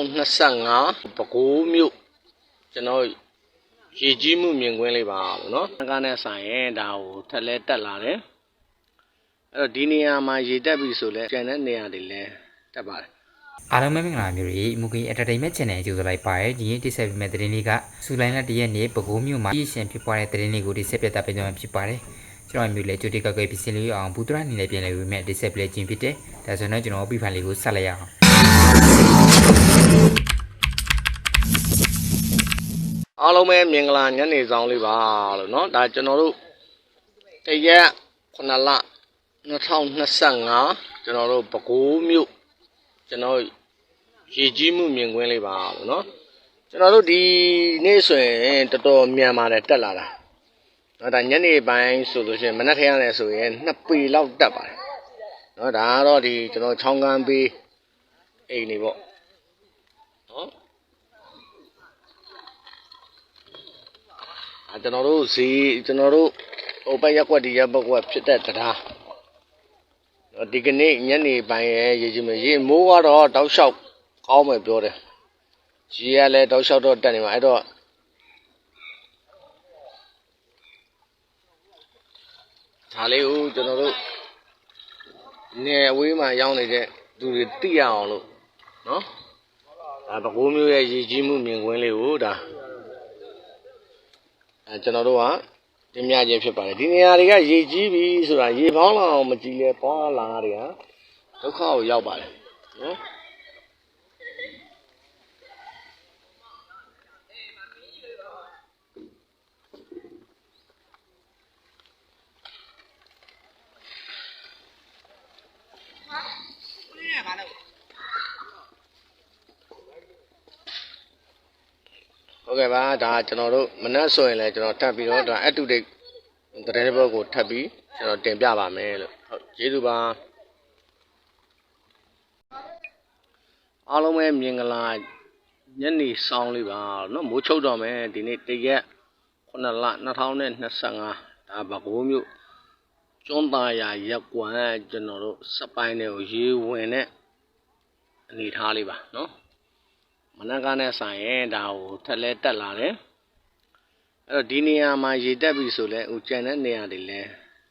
2025ပဲခူးမြို့ကျွန်တော်ရေကြီးမှုမြင်ကွင်းလေးပါလို့နော်ကားနဲ့ဆိုင်ရင်ဒါကိုထက်လဲတက်လာတယ်အဲ့တော့ဒီနေရာမှာရေတက်ပြီဆိုလဲကျန်တဲ့နေရာတွေလဲတက်ပါတယ်အားလုံးပဲမင်္ဂလာမျိုးတွေမူကီ entertainment channel ကိုကြိုဆိုလိုက်ပါရစေဒီနေ့တိဆက်ပေးမယ့်သတင်းလေးကစူလိုင်းလတရက်နေ့ပဲခူးမြို့မှာပြည်ရှင်ဖြစ်ပွားတဲ့သတင်းလေးကိုတိဆက်ပြသပေးကြမှာဖြစ်ပါတယ်ကျွန်တော်မျိုးလေကြိုတိကောက်ကွယ်ဖြစ်စီလေးအောင်ဘူတရအနေနဲ့ပြင်လဲပြီးမြတ်တိဆက်ပြလဲခြင်းဖြစ်တယ်ဒါဆိုတော့ကျွန်တော်ပြဖိုင်လေးကိုဆက်လိုက်ရအောင် အားလုံးပဲမင်္ဂလာညနေဆောင်လေးပါလို့เนาะဒါကျွန်တော်တို့တရက်9လ2025ကျွန်တော်တို့ပဲခူးမြို့ကျွန်တော်ရေကြီးမှုမြင်ကွင်းလေးပါလို့เนาะကျွန်တော်တို့ဒီနေ့ဆိုရင်တော်တော်မြန်ပါတယ်တက်လာတာเนาะဒါညနေပိုင်းဆိုလို့ရှိရင်မနက်ထရရတယ်ဆိုရင်2ပေလောက်တက်ပါတယ်เนาะဒါကတော့ဒီကျွန်တော်ချောင်းကန်းပေးအိမ်နေပေါ့ ကျွန်တော်တို့ဈေးကျွန်တော်တို့ဟိုဘက်ရက်ကွက်ဒီရက်ဘက်ကွက်ဖြစ်တဲ့တရားတော့ဒီကနေ့ညနေပိုင်းရဲ့ရေကြီးမရေမိုးကတော့တောက်လျှောက်ကောင်းမယ်ပြောတယ်ရေကလည်းတောက်လျှောက်တော့တက်နေမှာအဲ့တော့ဒါလေးကိုကျွန်တော်တို့နေအဝေးမှာရောက်နေတဲ့သူတွေသိရအောင်လို့နော်ဒါပဲခူးမျိုးရဲ့ရေကြီးမှုမြင်ကွင်းလေးကိုဒါ အဲကျွန်တော်တို့ကတင်ပြခြင်းဖြစ်ပါတယ်ဒီနေရာတွေကရေကြီးပြီဆိုတာရေပေါင်းလောက်မကြည့်လဲပွားလာတွေကဒုက္ခကိုရောက်ပါတယ်နော်ဟုတ် ကဲ့ပါဒါကျွန်တော်တို့မနက်ဆိုရင်လည်းကျွန်တော်ထပ်ပြီးတော့ဒါအတူတိတ်သတင်းတစ်ပုဒ်ကိုထပ်ပြီးကျွန်တော်တင်ပြပါမယ်လို့ဟုတ်ကျေးဇူးပါအားလုံးပဲမြင်္ဂလာညနေဆောင်လေးပါเนาะမိုးချုပ်တော့မယ်ဒီနေ့တရက်9လ2025ဒါဗကိုးမြို့ကျွန်းသားရရက်ကွမ်ကျွန်တော်တို့စက်ပိုင်းတွေကိုရေဝင်တဲ့အနေထားလေးပါเนาะ မနက်ကနဲ့ဆိုင်ရင်ဒါကိုထက်လဲတက်လာတယ်အဲ့တော့ဒီနေရာမှာရေတက်ပြီဆိုလဲဟိုကျန်တဲ့နေရာတွေလဲ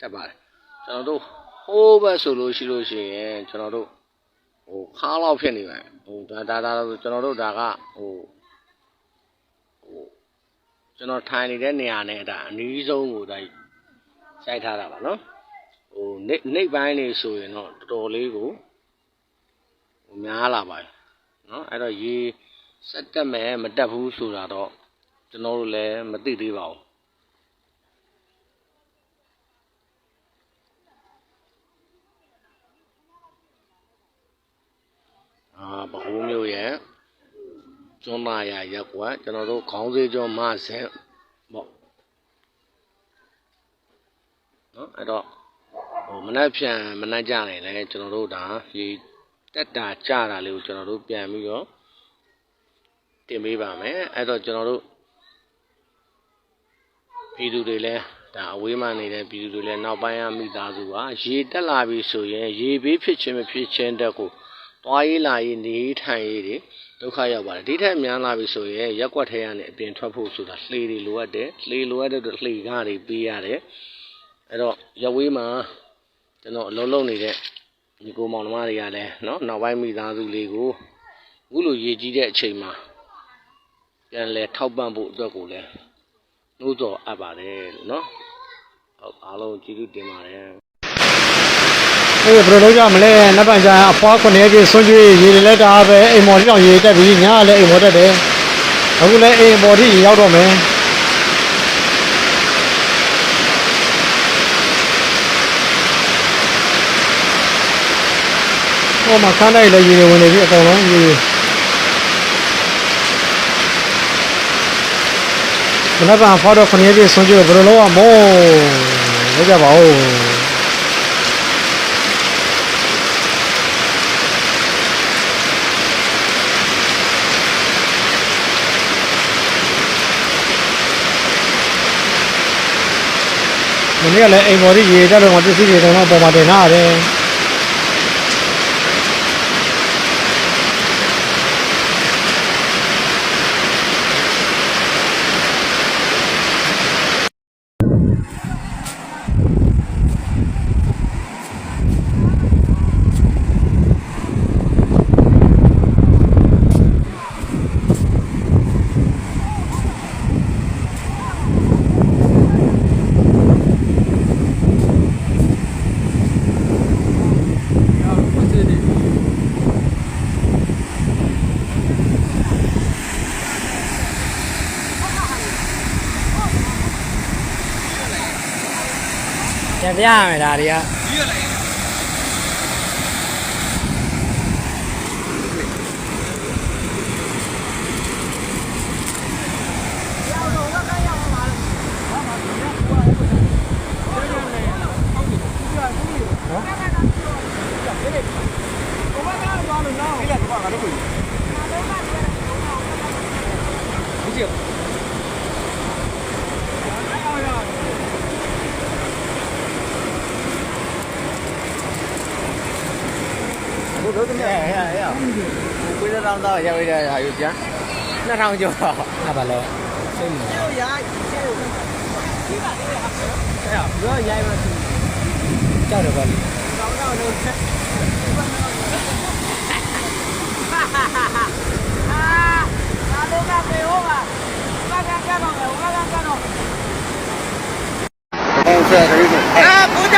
တက်ပါတယ်ကျွန်တော်တို့ဟိုးဘက်ဆိုလို့ရှိလို့ရှိရင်ကျွန်တော်တို့ဟိုခါလောက်ဖြစ်နေပါတယ်ဟိုဒါဒါဒါကျွန်တော်တို့ဒါကဟိုဟိုကျွန်တော်ထိုင်နေတဲ့နေရာနဲ့ဒါအနည်းဆုံးကိုဒါစိုက်ထားတာပါနော်ဟိုနေနေပိုင်းနေဆိုရင်တော့တော်တော်လေးကိုဟိုများလာပါတယ်နော်အဲ့တော့ရေ စက်တက်မယ်မတက်ဘူးဆိုတာတော့ကျွန်တော်တို့လည်းမသိသေးပါဘူးအာဘဟုမျိုးရဲ့ကျွန်းမာယာရက်ကွက်ကျွန်တော်တို့ခေါင်းစည်းကျော်မဆဲပေါ့နော်အဲ့တော့ဟိုမနှက်ဖြန်မနှက်ကြနိုင်လဲကျွန်တော်တို့ဒါရေတက်တာကြတာလေးကိုကျွန်တော်တို့ပြန်ပြီးတော့ တင်ပေးပါမယ်အဲ့တော့ကျွန်တော်တို့ပြည်သူတွေလည်းဒါအဝေးမှနေတဲ့ပြည်သူတွေလည်းနောက်ပိုင်းကမိသားစုပါရေတက်လာပြီဆိုရင်ရေဘေးဖြစ်ခြင်းမဖြစ်ခြင်းတက်ကိုတွားရေးလာရေးနေထိုင်ရေးတွေဒုက္ခရောက်ပါတယ်ဒီထက်များလာပြီဆိုရင်ရက်ွက်ထဲကနေအပြင်ထွက်ဖို့ဆိုတာလှေတွေလိုအပ်တယ်လှေလိုအပ်တဲ့လှေကားတွေပေးရတယ်အဲ့တော့ရက်ဝေးမှာကျွန်တော်အလုံးလုံးနေတဲ့ညီကိုမောင်နှမတွေကလည်းเนาะနောက်ပိုင်းမိသားစုလေးကိုအခုလိုရေကြီးတဲ့အချိန်မှာ ပြန်လဲထောက်ပံ့ဖို့အတွက်ကိုလည်းနှိုးဆော်အပ်ပါတယ်လို့နော်ဟုတ်အားလုံးကျေးဇူးတင်ပါတယ်အေးဘယ်လိုလုပ်ကြမလဲနှစ်ပန်ကျအဖွားခုနှစ်ကြီးဆွန့်ကျွေးရေတွေလည်းတအားပဲအိမ်မော်တိအောင်ရေတက်ပြီးညကလည်းအိမ်မော်တက်တယ်အခုလည်းအိမ်မော်တိရေရောက်တော့မယ်ဟိုမှာခန်းတိုင်းလည်းရေတွေဝင်နေပြီအကုန်လုံးရေ မနက်ဖြန်ဖောက်တော့ခုနှစ်ကြီးဆွန့်ကျွေးဘယ်လိုလုပ်ရမလဲလုပ်ကြပါဦးမနေ့ကလည်းအိမ်ပေါ်ကြီးရေတက်တော့မှပစ္စည်းတွေတော့အပေါ်မှာတင်ထားရတယ် ပြန်ပြရမယ်ဒါတွေက2000ကျော် ဟာဘာလဲစိတ်မကြောက်တယ်ပါလေညတော့ကောင်းမှန်းပြီလေอื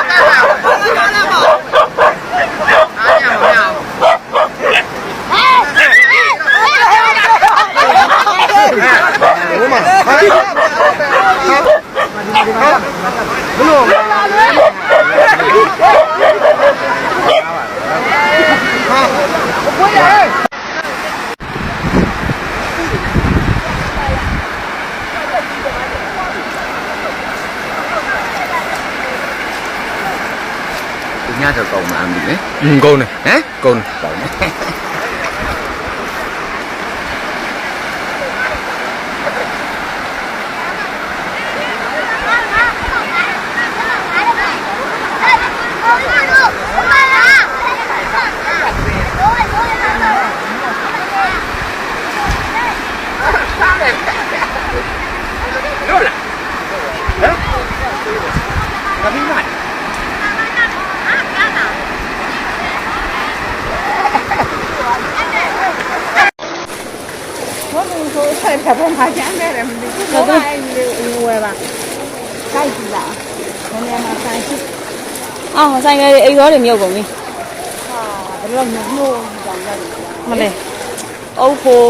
ဟမ်ကုန်တယ်ကောင်းတယ်我 ယ်ဖြတ်ပေါ်မှာကျန်တယ်မသိဘူးဘာလဲလူဝဲပါစိုက်ကြည့်လားနည်းနည်းမှစိုက်ကြည့်အော်ဆိုင်ကလေးအိမ်ရောတွေမြုပ်ကုန်ပြီဟာဘယ်လိုမျိုးမျိုးကြောင်ရတယ်မလဲအုတ်ကို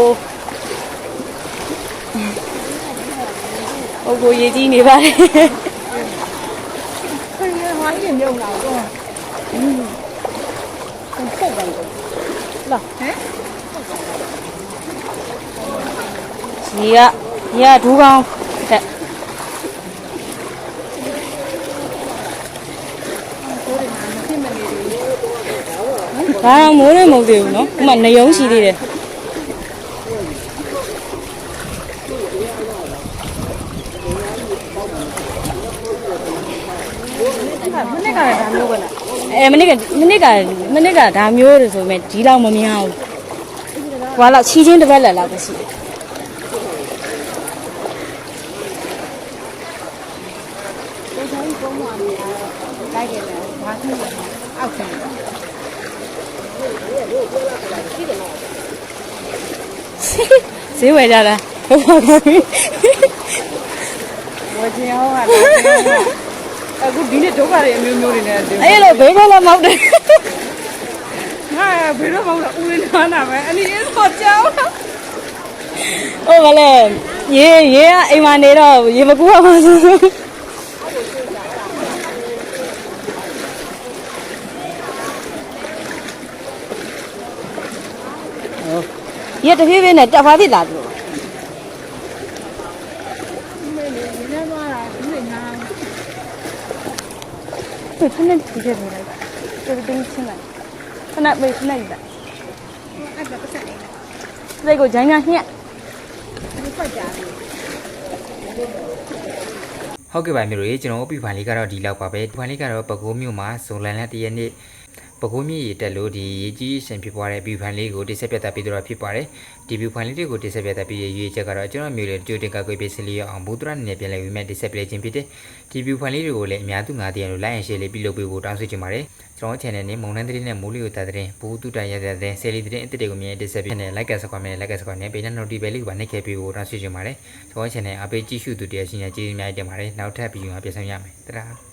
အုတ်ကိုရေးကြည့်နေပါလေခွေးဟိုင်းမြုပ်လာတော့ဟုတ်ကဲ့လားဟမ် ရေကရေကဒူးကောင်းတက်ဒါတော့မိုးနဲ့မဟုတ်သေးဘူးเนาะဥမာနေုံရှိသေးတယ်မနေ့ကလည်းဒါမျိုးပဲလားအဲမနေ့ကမနေ့ကမနေ့ကဒါမျိုးတယ်ဆိုပေမဲ့ဒီလောက်မမြင်အောင်ဘွာလောက်ချီချင်းတစ်ပတ်လက်လောက်ပဲရှိတယ် လိုက်တယ်လားဘာဖြစ်လဲအောက်ခံဈေးဝယ်ကြတာဟုတ်ပါဘူးဝယ်ချင်အောင်ပါအခုဒီနေ့ဒုက္ခတွေအမျိုးမျိုးတွေနဲ့အဲ့လိုဘေးဘက်လည်းမောက်တယ်ငါဘေးတော့မောက်တာဦးလေးနားနာပဲအနီးအဲ့တော့ကြောက်တာဟုတ်ပါလေရေရေကအိမ်မှာနေတော့ရေမကူပါဘူး ရတဖြည်းဖြည်းနဲ့တက်သွားဖြစ်လာပြီ နည်းသွားတာဒီနေ့ငါ 对，他那直接回来的，这个东西来，他那没是那的， အဲ့ဒါပတ်စံနေတယ် 那个讲讲先。 ဒီဖွက်ကြတယ် ဟုတ်ကဲ့ပါမျိုးတွေကျွန်တော်တို့ပြဖိုင်လေးကတော့ဒီလောက်ပါပဲဒီဖိုင်လေးကတော့ပကိုးမြို့မှာဇွန်လန်လတရက်နေ့ ပဲခူးမြစ်ရေတက်လို့ဒီရေကြီးရှင်ဖြစ်ပွားတဲ့ဘီဖိုင်လေးကိုတိဆက်ပြတ်တာပြီးတော့ဖြစ်ပါတယ်ဒီဘီဖိုင်လေးတွေကိုတိဆက်ပြတ်တာပြီးရဲ့ရွေးချက်ကတော့ကျွန်တော်မျိုးလေကြိုတင်ကကွေးပေးစလီရအောင်ဘူတရနဲ့ပြန်လဲဝိမဲ့တိဆက်ပြလဲခြင်းဖြစ်တယ်ဒီဘီဖိုင်လေးတွေကိုလည်းအများသူငါတည်းရလို့လိုက်ရင်ရှေ့လေးပြုလုပ်ပေးဖို့တောင်းဆိုချင်ပါတယ်ကျွန်တော် channel နဲ့မုံနှန်းသတင်းနဲ့မိုးလီကိုတာသတင်းဘူတူတရရတဲ့သတင်းဆယ်လီသတင်းအစ်စ်တွေကိုမြင်တိဆက်ပြနဲ့ like ကစကွာနဲ့ like ကစကွာနဲ့ပေးတဲ့ notification လေးကိုပါနှိပ်ခဲ့ပေးဖို့တောင်းဆိုချင်ပါတယ်ကျွန်တော် channel အပေးကြည့်ရှုသူတရားရှင်များကျေးဇူးများတင်ပါတယ်နောက်ထပ်ဗီဒီယိုမှာပြန်ဆောင်ရမယ်တရာ